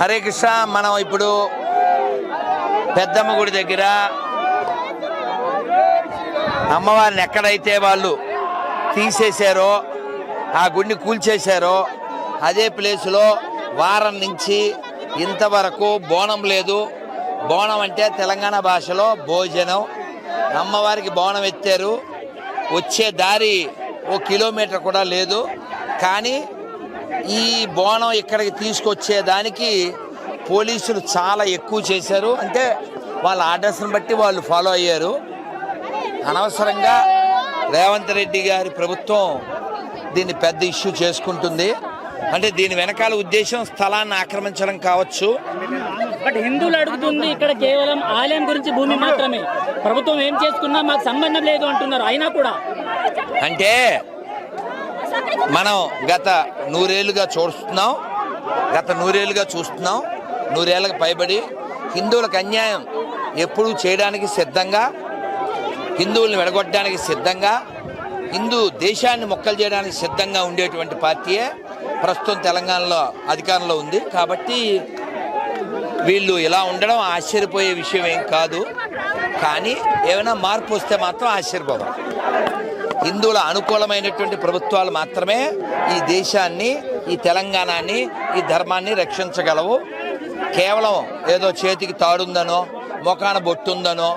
హరే కృష్ణ మనం ఇప్పుడు పెద్దమ్మ గుడి దగ్గర అమ్మవారిని ఎక్కడైతే వాళ్ళు తీసేశారో ఆ గుడిని కూల్చేశారో అదే ప్లేసులో వారం నుంచి ఇంతవరకు బోనం లేదు. బోనం అంటే తెలంగాణ భాషలో భోజనం. అమ్మవారికి బోనం ఎత్తారు. వచ్చే దారి ఓ కిలోమీటర్ కూడా లేదు. కానీ ఈ బోనం ఇక్కడికి తీసుకొచ్చేదానికి పోలీసులు చాలా ఎక్కువ చేశారు. అంటే వాళ్ళ ఆర్డర్స్ని బట్టి వాళ్ళు ఫాలో అయ్యారు. అనవసరంగా రేవంత్ రెడ్డి గారి ప్రభుత్వం దీన్ని పెద్ద ఇష్యూ చేసుకుంటుంది. అంటే దీని వెనకాల ఉద్దేశం స్థలాన్ని ఆక్రమించడం కావచ్చు. బట్ హిందువులు అడుగుతుంది ఇక్కడ కేవలం ఆలయం గురించి భూమి మాత్రమే. ప్రభుత్వం ఏం చేసుకున్నా మాకు సంబంధం లేదు అంటున్నారు. అయినా కూడా. అంటే మనం గత నూరేళ్ళుగా చూస్తున్నాం గత నూరేళ్ళుగా చూస్తున్నాం నూరేళ్ళకి పైబడి హిందువులకు అన్యాయం ఎప్పుడూ చేయడానికి సిద్ధంగా హిందువుల్ని విడగొట్టడానికి సిద్ధంగా హిందూ దేశాన్ని మొక్కలు చేయడానికి సిద్ధంగా ఉండేటువంటి పార్టీయే ప్రస్తుతం తెలంగాణలో అధికారంలో ఉంది. కాబట్టి వీళ్ళు ఇలా ఉండడం ఆశ్చర్యపోయే విషయం ఏం కాదు. కానీ ఏమైనా మార్పు వస్తే మాత్రం ఆశ్చర్యపోదాం హిందువుల అనుకూలమైనటువంటి ప్రభుత్వాలు మాత్రమే ఈ దేశాన్ని ఈ తెలంగాణని ఈ ధర్మాన్ని రక్షించగలవు. కేవలం ఏదో చేతికి తాడుందనో మొఖాన బొట్టుందనో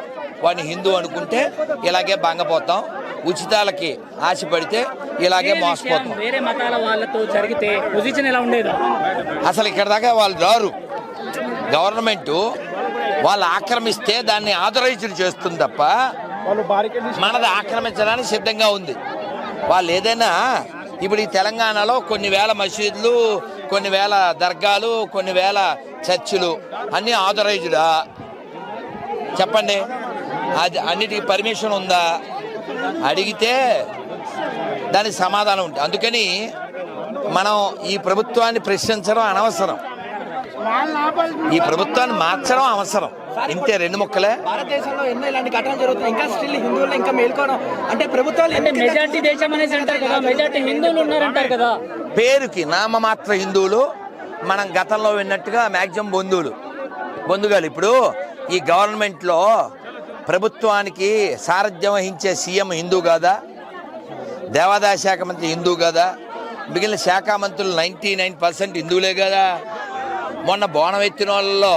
వాడిని హిందూ అనుకుంటే ఇలాగే బంగపోతాం ఉచితాలకి ఆశపడితే ఇలాగే మోసపోతాం. వేరే మతాల వాళ్ళతో జరిగితే పొజిషన్ ఎలా ఉండేది? అసలు ఇక్కడ దాకా వాళ్ళు రారు. గవర్నమెంట్ వాళ్ళు ఆక్రమిస్తే దాన్ని ఆథరైజ్డ్ చేస్తుంది తప్ప మనది ఆక్రమించడానికి సిద్ధంగా ఉంది. వాళ్ళు ఏదైనా ఇప్పుడు ఈ తెలంగాణలో కొన్ని వేల మసీదులు కొన్ని వేల దర్గాలు కొన్ని వేల చర్చిలు అన్నీ ఆథరైజ్డా చెప్పండి. అది అన్నిటికీ పర్మిషన్ ఉందా? అడిగితే దానికి సమాధానం ఉంటుంది. అందుకని మనం ఈ ప్రభుత్వాన్ని ప్రశ్నించడం అనవసరం. ఈ ప్రభుత్వాన్ని మార్చడం అవసరం. ఇంతే రెండు ముక్కలే? భారతదేశంలో ఎన్నో ఇలాంటి ఘటనలు జరుగుతున్నాయి. ఇంకా స్టిల్ హిందువులు ఇంకా మేల్కోవడం అంటే ప్రభుత్వాలు అంటే మెజార్టీ దేశం అనేసి అంటారు కదా మెజార్టీ హిందువులు ఉన్నారంటారు కదా. పేరుకి నామమాత్ర హిందువులు మనం గతంలో విన్నట్టుగా మ్యాక్సిమం బంధువులు. బంధుగాలు ఇప్పుడు ఈ గవర్నమెంట్లో ప్రభుత్వానికి సారథ్యం వహించే సీఎం హిందూ కాదా? దేవాదాయ శాఖ మంత్రి హిందూ కదా? మిగిలిన శాఖ మంత్రులు నైంటీ నైన్ పర్సెంట్ హిందువులే కదా. మొన్న బోనం ఎత్తిన వాళ్ళలో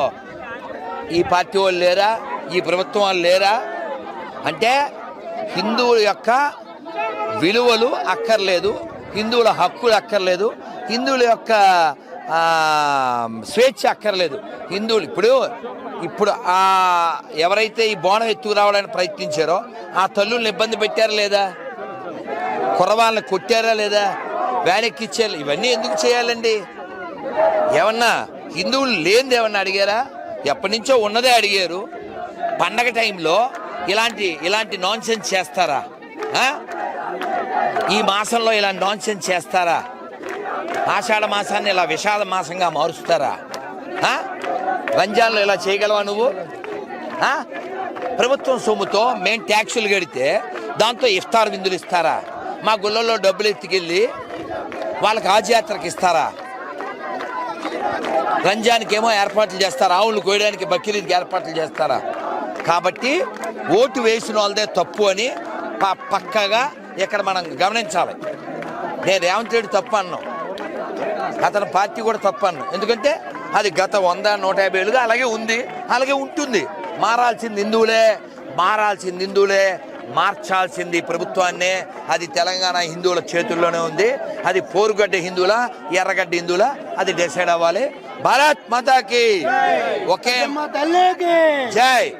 ఈ పార్టీ వాళ్ళు లేరా? ఈ ప్రభుత్వం వాళ్ళు లేరా? అంటే హిందువుల యొక్క విలువలు అక్కర్లేదు హిందువుల హక్కులు అక్కర్లేదు హిందువుల యొక్క స్వేచ్ఛ అక్కర్లేదు. హిందువులు ఇప్పుడు ఇప్పుడు ఆ ఎవరైతే ఈ బోనం ఎత్తుకు రావడానికి ప్రయత్నించారో ఆ తల్లుల్ని ఇబ్బంది పెట్టారా లేదా? కురవాళ్ళని కొట్టారా లేదా? వ్యాన్ ఇవన్నీ ఎందుకు చేయాలండి? ఏమన్నా హిందువులు లేనిది ఏమన్నా అడిగారా? ఎప్పటి నుంచో ఉన్నదే అడిగారు. పండగ టైంలో ఇలాంటి ఇలాంటి నాన్ చేస్తారా? ఈ మాసంలో ఇలా నాన్ చేస్తారా? ఆషాఢ మాసాన్ని ఇలా విషాద మాసంగా మారుస్తారా? రంజాన్లో ఇలా చేయగలవా నువ్వు? ప్రభుత్వం సొమ్ముతో మేము ట్యాక్సులు కడితే దాంతో ఇఫ్తార్ విందులు ఇస్తారా? మా గుళ్ళల్లో డబ్బులు ఎత్తుకెళ్ళి వాళ్ళకి ఆజయాత్రకి ఇస్తారా? రంజాన్కి ఏమో ఏర్పాట్లు చేస్తారా? ఆవులు కోయడానికి బక్రీద్కి ఏర్పాట్లు చేస్తారా? కాబట్టి ఓటు వేసిన వాళ్ళదే తప్పు అని పక్కగా ఇక్కడ మనం గమనించాలి. నేను రేవంత్ రెడ్డి తప్పు అన్నాం. అతని పార్టీ కూడా తప్పు అన్నాం. ఎందుకంటే అది గత వంద నూట యాభై ఏళ్ళుగా అలాగే ఉంది. అలాగే ఉంటుంది. మారాల్సింది హిందువులే మారాల్సింది హిందువులే మార్చాల్సింది ప్రభుత్వాన్నే. అది తెలంగాణ హిందువుల చేతుల్లోనే ఉంది. అది పోరుగడ్డ హిందువుల ఎర్రగడ్డ హిందువుల అది డిసైడ్ అవ్వాలి. భారత్ మాతాకి ఒకే జై.